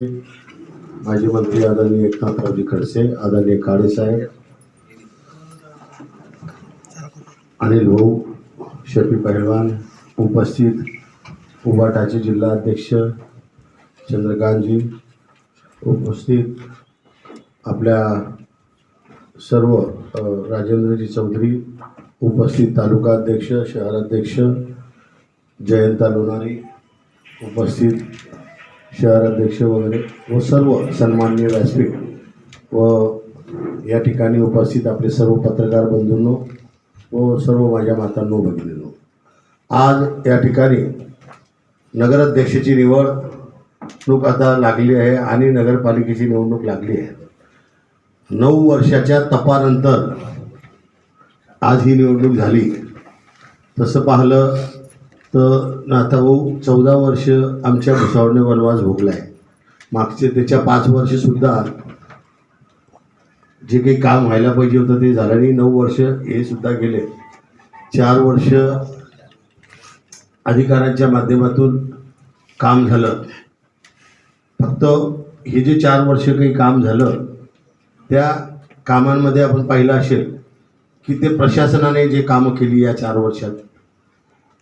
माजी मंत्री आदरणीय एकनाथरावजी खडसे आदरणीय काळेसाहेब अनिल भाऊ शफी पहिलवान उपस्थित उबाटाचे जिल्हा अध्यक्ष चंद्रकांतजी उपस्थित आपल्या सर्व राजेंद्रजी चौधरी उपस्थित तालुका अध्यक्ष शहराध्यक्ष जयंता लोणारी उपस्थित शहर अध्यक्ष वगैरे व सर्व सन्माननीय व्यासपीठ व या ठिकाणी उपस्थित आपले सर्व पत्रकार बंधूंनो व सर्व माझ्या मातांनो भगिनींनो आज या ठिकाणी नगराध्यक्षाची निवडणूक आता लागली आहे आणि नगरपालिकेची निवडणूक लागली आहे. नऊ वर्षाच्या तपानंतर आज ही निवडणूक झाली. तसं पाहिलं तर नाथाभाऊ चौदा वर्ष आमच्या भुसावळने वनवास भोगला आहे मागचे त्याच्या पाच वर्षसुद्धा जे काही काम व्हायला पाहिजे होतं ते झालं नाही. नऊ वर्ष हे सुद्धा गेले. चार वर्ष अधिकाऱ्यांच्या माध्यमातून काम झालं. फक्त हे जे चार वर्ष काही काम झालं त्या कामांमध्ये आपण पाहिलं असेल की ते प्रशासनाने जे कामं केली या चार वर्षात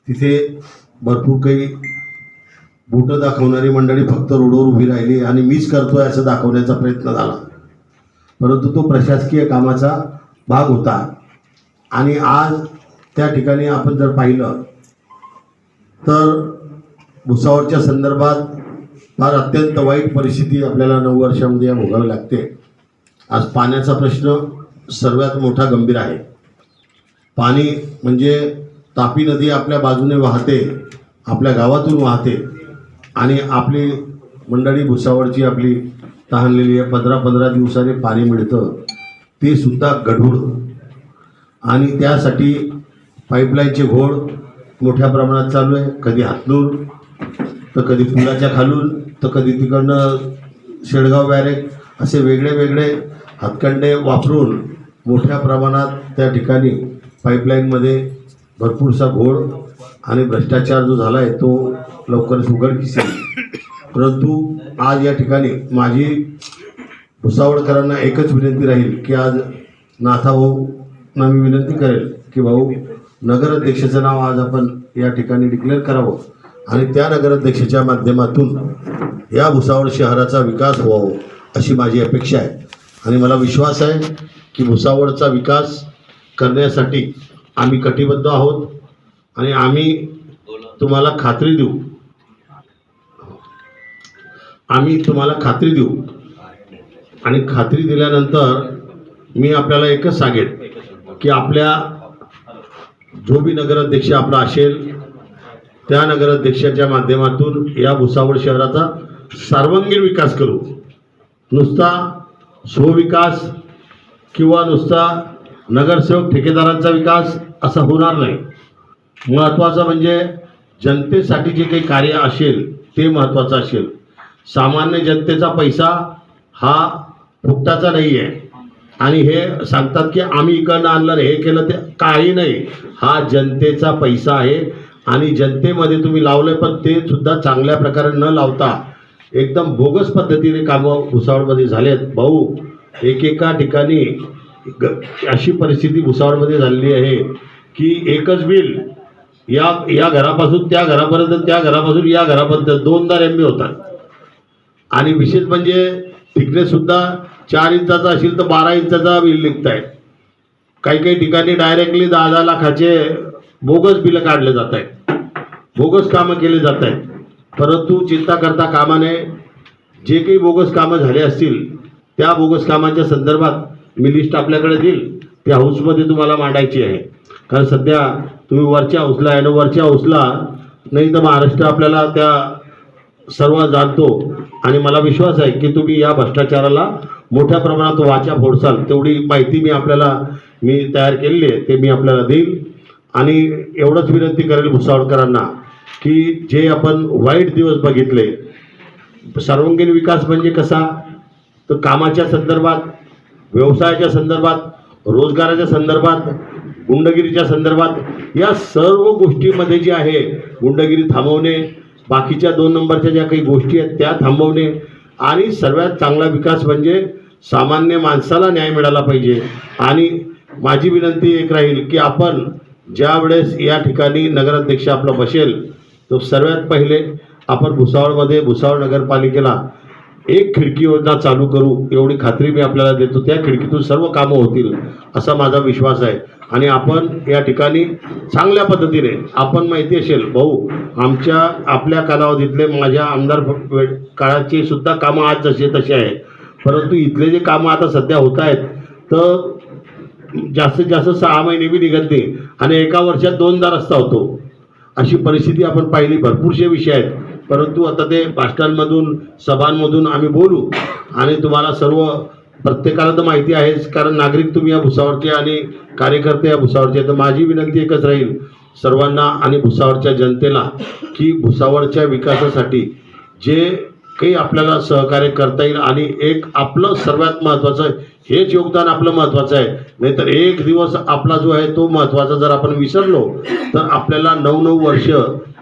तिथे भरपूर काही बोटं दाखवणारी मंडळी फक्त रोडवर उभी राहिली आणि मीच करतोय असं दाखवण्याचा प्रयत्न झाला. परंतु तो प्रशासकीय कामाचा भाग होता. आणि आज त्या ठिकाणी आपण जर पाहिलं तर भुसावळच्या संदर्भात फार अत्यंत वाईट परिस्थिती आपल्याला नऊ वर्षामध्ये भोगावी लागते. आज पाण्याचा प्रश्न सर्वात मोठा गंभीर आहे. पाणी म्हणजे तापी नदी आपल्या बाजूने वाहते आपल्या गावातून वाहते आणि आपली मंडळी भुसावळची आपली तहानलेली आहे पंधरा पंधरा दिवसाने पाणी मिळतं. ते सुद्धा गढूळ. आणि त्यासाठी पाईपलाईनचे घोड मोठ्या प्रमाणात चालू आहे. कधी हातलून तर कधी पुलाच्या खालून तर कधी तिकडनं शेडगाव बॅरेक असे वेगळे वेगळे हातखंडे वापरून मोठ्या प्रमाणात त्या ठिकाणी पाईपलाईनमध्ये भरपूरसा घोळ आणि भ्रष्टाचार जो झाला आहे तो लवकरच उघडकीस येईल. परंतु आज या ठिकाणी माझी भुसावळकरांना एकच विनंती राहील की आज नाथाभाऊंना मी विनंती करेल की भाऊ नगराध्यक्षाचं नाव आज आपण या ठिकाणी डिक्लेअर करावं आणि त्या नगराध्यक्षाच्या माध्यमातून या भुसावळ शहराचा विकास व्हावा अशी माझी अपेक्षा आहे. आणि मला विश्वास आहे की भुसावळचा विकास करण्यासाठी आम्ही कटिबद्ध आहोत आणि आम्ही तुम्हाला खात्री देऊ. आम्ही तुम्हाला खात्री देऊ. आणि खात्री दिल्यानंतर मी आपल्याला एकच सांगेन की आपल्या जो बी नगराध्यक्ष आपला असेल त्या नगराध्यक्षाच्या माध्यमातून या भुसावळ शहराचा सर्वांगीण विकास करू. नुसता स्वविकास किंवा नुसता नगरसेवक ठेकेदारांचा विकास असं होणार नाही. महत्त्वाचं म्हणजे जनतेसाठी जे काही कार्य असेल ते महत्त्वाचं असेल. सामान्य जनतेचा पैसा हा फुकटाचा नाही आहे आणि हे सांगतात की आम्ही इकडनं आणलं हे केलं ते काही नाही. हा जनतेचा पैसा आहे. आणि जनतेमध्ये तुम्ही लावलं पण ते सुद्धा चांगल्या प्रकारे न लावता एकदम बोगस पद्धतीने कामं भुसावळमध्ये झालेत. भाऊ एकेका ठिकाणी अशी परिस्थिती भुसावळमध्ये झालेली आहे की एकच बिल या या घरापासून त्या घरापर्यंत त्या घरापासून या घरापर्यंत दोनदा एम बी होतात. आणि विशेष म्हणजे थिकनेस सुद्धा चार इंचाचा असेल तर बारा इंचाचा बिल निघत आहेत काही काही ठिकाणी डायरेक्टली दहा दहा लाखाचे बोगस बिलं काढले जात आहेत बोगस कामं केले जात आहेत परंतु चिंता करता कामाने जे काही बोगस कामं झाले असतील त्या बोगस कामांच्या संदर्भात मी लिस्ट आपल्याकडे देईल. त्या हाऊसमध्ये तुम्हाला मांडायची आहे. कारण सध्या तुम्ही वरच्या हाऊसला आहे वरच्या हाऊसला नाही तर महाराष्ट्र आपल्याला त्या सर्व जाणतो. आणि मला विश्वास आहे की तुम्ही या भ्रष्टाचाराला मोठ्या प्रमाणात वाचा फोडसाल. तेवढी माहिती मी आपल्याला मी तयार केलेली आहे. ते मी आपल्याला देईल आणि एवढंच विनंती करेल भुसावळकरांना की जे आपण वाईट दिवस बघितले सर्वांगीण विकास म्हणजे कसा? तर कामाच्या संदर्भात व्यवसायाच्या संदर्भात रोजगाराच्या संदर्भात गुंडगिरीच्या संदर्भात या सर्व गोष्टीमध्ये जे आहे गुंडगिरी थांबवणे बाकीच्या दोन नंबरच्या ज्या काही गोष्टी आहेत त्या थांबवणे आणि सर्वात चांगला विकास म्हणजे सामान्य माणसाला न्याय मिळाला पाहिजे. आणि माझी विनंती एक राहील की आपण ज्या वेळेस या ठिकाणी नगराध्यक्ष आपला बसेल तो सर्वात पहिले आपण भुसावळमध्ये भुसावळ नगरपालिकेला एक खिडकी योजना चालू करू एवढी खात्री मी आपल्याला देतो त्या खिडकीतून सर्व कामं होतील असा माझा विश्वास आहे. आणि आपण या ठिकाणी चांगल्या पद्धतीने आपण माहिती असेल भाऊ आमच्या आपल्या कालावधीतले माझ्या आमदार वे- काळाची सुद्धा कामं आज जसे तसे आहे परंतु इथले जे कामं आता सध्या होत आहेत तर जास्तीत जास्त सहा महिने बी निघते आणि एका वर्षात दोनदा रस्ता होतो. अशी परिस्थिती आपण पाहिली भरपूरसे विषय आहेत. परंतु आता ते भाषणांमधून सभांमधून आम्ही बोलू आणि तुम्हाला सर्व प्रत्येकाला तर माहिती आहेच कारण नागरिक तुम्ही या भुसावरचे आणि कार्यकर्ते या भुसावरचे तर माझी विनंती एकच राहील सर्वांना आणि भुसावरच्या जनतेला की भुसावरच्या विकासासाठी जे काही आपल्याला सहकार्य करता येईल आणि एक आपलं सर्वात महत्त्वाचं हेच योगदान आपलं महत्त्वाचं आहे. नाहीतर एक दिवस आपला जो आहे तो महत्त्वाचा जर आपण विसरलो तर आपल्याला नऊ नऊ वर्ष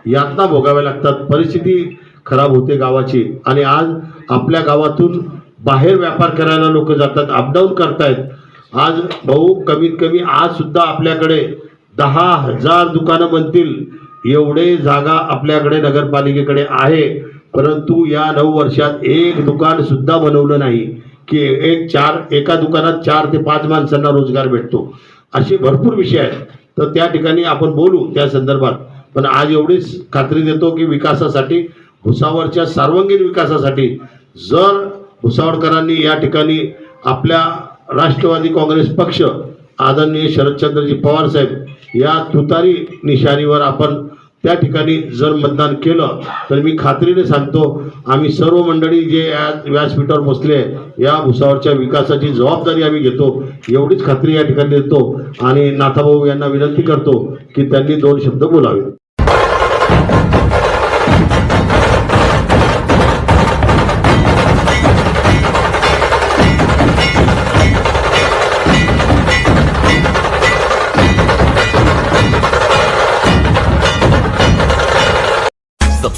यातना भोगाव्या लागतात. परिस्थिती खराब होते गावाची. आणि आज आपल्या गावातून बाहेर व्यापार करायला लोक जातात अपडाऊन करतायत. आज भाऊ कमीत कमी आज सुद्धा आपल्याकडे दहा हजार दुकानं बनतील. एवढे जागा आपल्याकडे नगरपालिकेकडे आहे. परंतु या नऊ वर्षात एक दुकान सुद्धा बनवलं नाही. की एक चार एका दुकानात चार ते पाच माणसांना रोजगार भेटतो. असे भरपूर विषय आहेत. तर त्या ठिकाणी आपण बोलू त्या संदर्भात. पण आज एवढीच खात्री देतो की विकासासाठी भुसावळच्या सर्वांगीण विकासासाठी जर भुसावळकरांनी या ठिकाणी आपल्या राष्ट्रवादी काँग्रेस पक्ष आदरणीय शरदचंद्रजी पवार साहेब या तुतारी निशाणीवर आपण त्या ठिकाणी जर मतदान केलं तर मी खात्रीने सांगतो आम्ही सर्व मंडळी जे या व्यासपीठावर बसले या भुसावळच्या विकासाची जबाबदारी आम्ही घेतो एवढीच खात्री या ठिकाणी देतो आणि नाथाभाऊ यांना विनंती करतो की त्यांनी दोन शब्द बोलावे